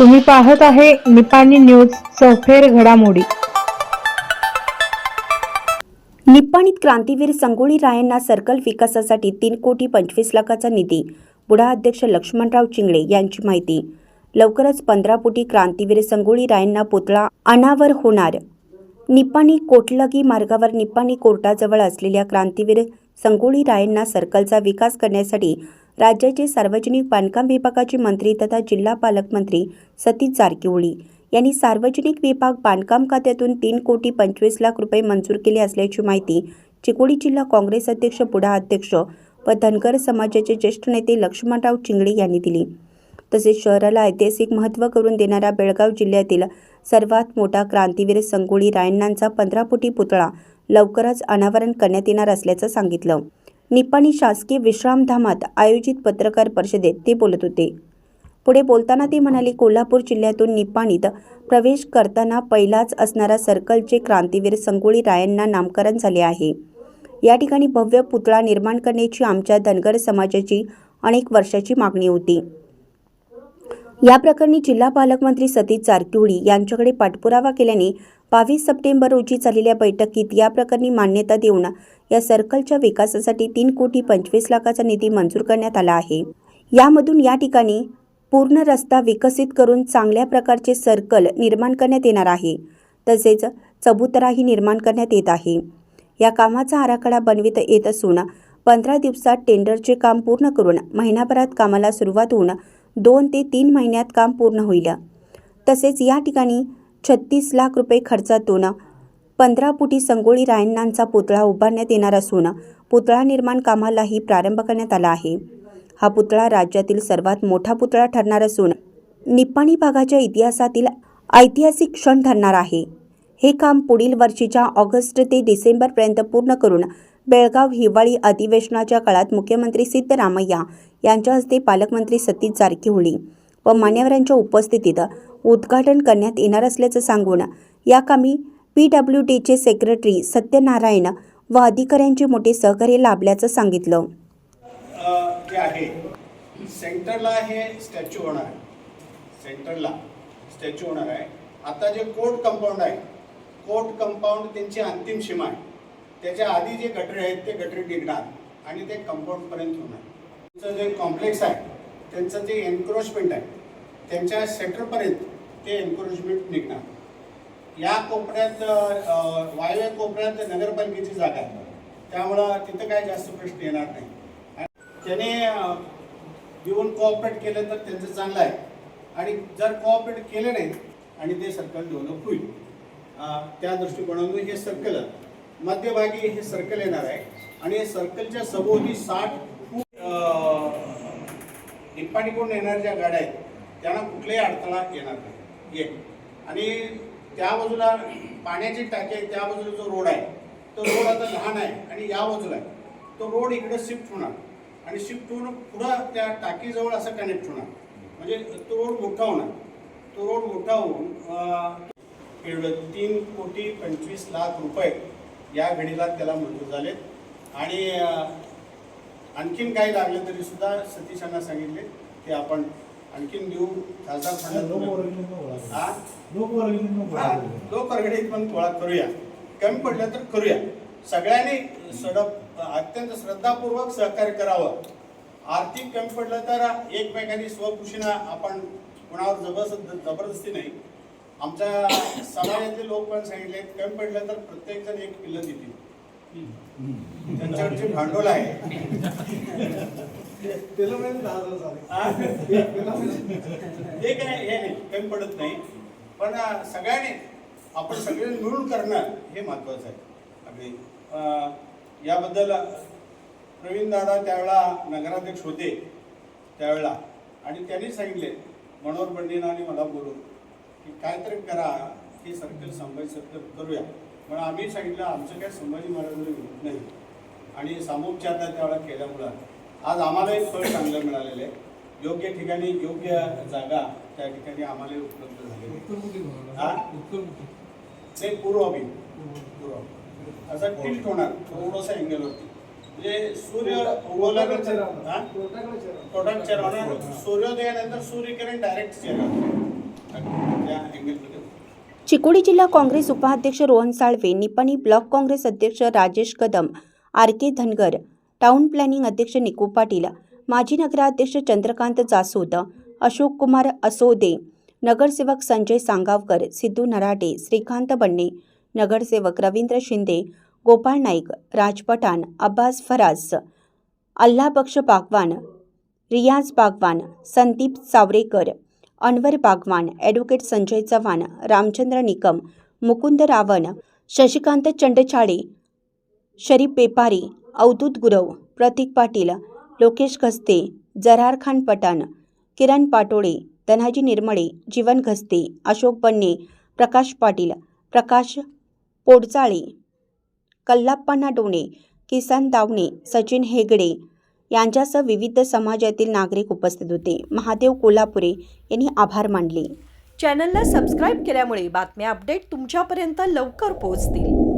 तुम्ही पाहत आहे निपाणी न्यूज सफेर घडामोडी. निप्पाणीत क्रांतीवीर संगोळी रायांना सर्कल विकासासाठी तीन कोटी पंचवीस लाखाचा निधी बुडा अध्यक्ष लक्ष्मणराव चिंगळे यांची माहिती. लवकरच पंधरा कोटी क्रांतीवीर संगोळी रायांना पुतळा अनावर होणार. निप्पाणी कोटलगी मार्गावर निप्पाणी कोर्टाजवळ असलेल्या क्रांतीवीर संगोळी रायांना सर्कलचा विकास करण्यासाठी राज्याचे सार्वजनिक बांधकाम विभागाचे मंत्री तथा जिल्हा पालकमंत्री सतीश जारकिहोळी यांनी सार्वजनिक विभाग बांधकाम खात्यातून तीन कोटी पंचवीस लाख रुपये मंजूर केले असल्याची माहिती चिकोडी जिल्हा काँग्रेस अध्यक्ष पुढा अध्यक्ष व धनगर समाजाचे ज्येष्ठ नेते लक्ष्मणराव चिंगळे यांनी दिली. तसेच शहराला ऐतिहासिक महत्त्व करून देणारा बेळगाव जिल्ह्यातील सर्वात मोठा क्रांतीवीर संगोळी रायण्णांचा पंधरा फुटी पुतळा लवकरच अनावरण करण्यात येणार असल्याचं सांगितलं. निप्पाणी शासकीय विश्रामधामात आयोजित पत्रकार परिषदेत ते बोलत होते. पुढे बोलताना ते म्हणाले कोल्हापूर जिल्ह्यातून निपाणीत प्रवेश करताना पहिलाच असणारा सर्कलचे क्रांतीवीर संगोळी रायांना नामकरण झाले आहे. या ठिकाणी भव्य पुतळा निर्माण करण्याची आमच्या धनगर समाजाची अनेक वर्षाची मागणी होती. या प्रकरणी जिल्हा पालकमंत्री सतीश जारकिहोळी यांच्याकडे पाठपुरावा केल्याने बावीस सप्टेंबर रोजी झालेल्या बैठकीत या प्रकरणी मान्यता देऊन या सर्कलच्या विकासासाठी तीन कोटी पंचवीस लाखाचा निधी मंजूर करण्यात आला आहे. यामधून या ठिकाणी पूर्ण रस्ता विकसित करून चांगल्या प्रकारचे सर्कल निर्माण करण्यात येणार आहे. तसेच चबुतराही निर्माण करण्यात येत आहे. या कामाचा आराखडा बनवित येत असून पंधरा दिवसात टेंडरचे काम पूर्ण करून महिनाभरात कामाला सुरुवात होऊन दोन ते तीन महिन्यात काम पूर्ण होईल. तसेच या ठिकाणी छत्तीस लाख रुपये खर्चातून पंधरा फुटी संगोळी रायण्णांचा पुतळा उभारण्यात येणार असून पुतळा निर्माण कामालाही प्रारंभ करण्यात आला आहे. हा पुतळा राज्यातील सर्वात मोठा पुतळा ठरणार असून निप्पाणी भागाच्या इतिहासातील ऐतिहासिक क्षण ठरणार आहे. हे काम पुढील वर्षीच्या ऑगस्ट ते डिसेंबरपर्यंत पूर्ण करून बेळगाव हिवाळी अधिवेशनाच्या काळात मुख्यमंत्री सिद्धरामय्या यांच्या हस्ते पालकमंत्री सतीश जारकिहोळी व मान्यवरांच्या उपस्थितीत उद्घाटन करण्यात येणार असल्याचं सांगून या कामी पी डब्ल्यू डीचे सेक्रेटरी सत्यनारायण व अधिकाऱ्यांचे मोठे सहकार्य लाभल्याचं सांगितलं. आहे. सेंटरला हे स्टॅच्यू होणार आहे. सेंटरला स्टॅच्यू होणार आहे. आता जे कोर्ट कंपाऊंड आहे कोर्ट कंपाऊंड त्यांची अंतिम सीमा आहे. त्याच्या आधी जे गटरे आहेत ते गटरे निघणार आणि ते कंपाऊंडपर्यंत होणार. त्यांचं जे कॉम्प्लेक्स आहे त्यांचं जे एन्क्रोचमेंट आहे त्यांच्या सेंटरपर्यंत ते एन्क्रोचमेंट निघणार. या कोपऱ्यात वायव्य कोपऱ्यात नगरपालिकेची जागा आहे. त्यामुळं तिथं काय जास्त प्रश्न येणार नाही. त्याने देऊन येऊन कोऑपरेट केलं तर त्यांचं चांगलं आहे. आणि जर कोऑपरेट केलं नाही आणि ते सर्कल डेव्हलप होईल. त्या दृष्टिकोनातून हे सर्कल मध्यभागी हे सर्कल येणार आहे. आणि हे सर्कलच्या सभोवती साठ फूट निप्पाणीकडून येणाऱ्या ज्या गाड्या आहेत त्यांना कुठलाही अडथळा येणार नाही. एक आणि त्या बाजूला पाण्याची टाकी आहे त्या बाजूला जो रोड आहे तो रोड आता लहान आहे आणि या बाजूला आहे. तो रोड इकडे शिफ्ट होणार. आणि शिफ्ट होऊन पुढं त्या टाकीजवळ असं कनेक्ट होणार. म्हणजे तो रोड मोठा होणार. तो रोड मोठा होऊन तीन कोटी पंचवीस लाख रुपये या घडीला त्याला मंजूर झालेत. आणि आणखीन काही लागलं तरी सुद्धा सतीशांना सांगितले की आपण आणखीन देऊ. खासदार फंडात लोक अर्घडीत पण थोडा करूया. कमी पडलं तर करूया. सगळ्यांनी सडक अत्यंत श्रद्धापूर्वक सहकार्य करावं. आर्थिक कमी पडलं तर एकमेकांनी स्वखुशीनं आपण कुणावर जबरदस्त जबरदस्ती नाही. आमच्या समाजातले लोक पण सांगितले कमी पडलं तर प्रत्येक जण एक पिल्लं देतील. त्यांच्याकडचे भांडवल आहे? हे काय हे नाही कमी पडत नाही. पण सगळ्यांनी आपण सगळे मिळून करणं हे महत्वाचं आहे. अगदी. याबद्दल प्रवीण दादा त्यावेळेला नगराध्यक्ष होते त्यावेळेला आणि त्यांनी सांगितले मनोहर पंडित आणि मला बोलून. की काहीतरी करा हे सर्कल संभाजी सर्कल करूया. म्हणून आम्ही सांगितलं आमचं काय संभाजी महाराजांना विरोध नाही. आणि सामोपचार त्यावेळेला केल्यामुळं आज आम्हालाही फळ चांगलं मिळालेलं आहे. योग्य ठिकाणी योग्य जागा त्या ठिकाणी आम्हालाही उपलब्ध झालेली. हा? पूर्व अभिन पूर्व असा टिल्ट होणार थोडंसं अँगलवरती म्हणजे सूर्य उगवल्यानंतर हा? चेहरा होणार सूर्योदयानंतर सूर्यकिरण डायरेक्ट चेहरा होतं. चिकोडी जिल्हा काँग्रेस उपाध्यक्ष रोहन साळवे निपाणी ब्लॉक काँग्रेस अध्यक्ष Rajesh Kadam R K Dhangar town planning अध्यक्ष निकू पाटील माजी नगराध्यक्ष चंद्रकांत जासोद अशोक कुमार असोदे नगरसेवक संजय सांगावकर सिद्धू नराटे श्रीकांत बन्ने नगरसेवक रवींद्र शिंदे गोपाळ नाईक राज पठाण अब्बास फराज अल्लाबक्ष बागवान रियाज बागवान संदीप सावरेकर अनवर बागवान ॲडव्होकेट संजय चव्हाण रामचंद्र निकम मुकुंद रावण शशिकांत चंडचाळे शरीफ पेपारी अवधूत गुरव प्रतीक पाटील लोकेश घस्ते जरार खान पठाण किरण पाटोळे धनाजी निर्मळे जीवन घस्ते अशोक बन्ने प्रकाश पाटील प्रकाश पोडचाळे कल्लाप्पा डोणे किसन दावणे सचिन हेगडे यांच्यासह विविध समाजातील नागरिक उपस्थित होते. महादेव कोल्हापुरे यांनी आभार मानले. चॅनलला सबस्क्राईब केल्यामुळे बातम्या अपडेट तुमच्यापर्यंत लवकर पोहोचतील.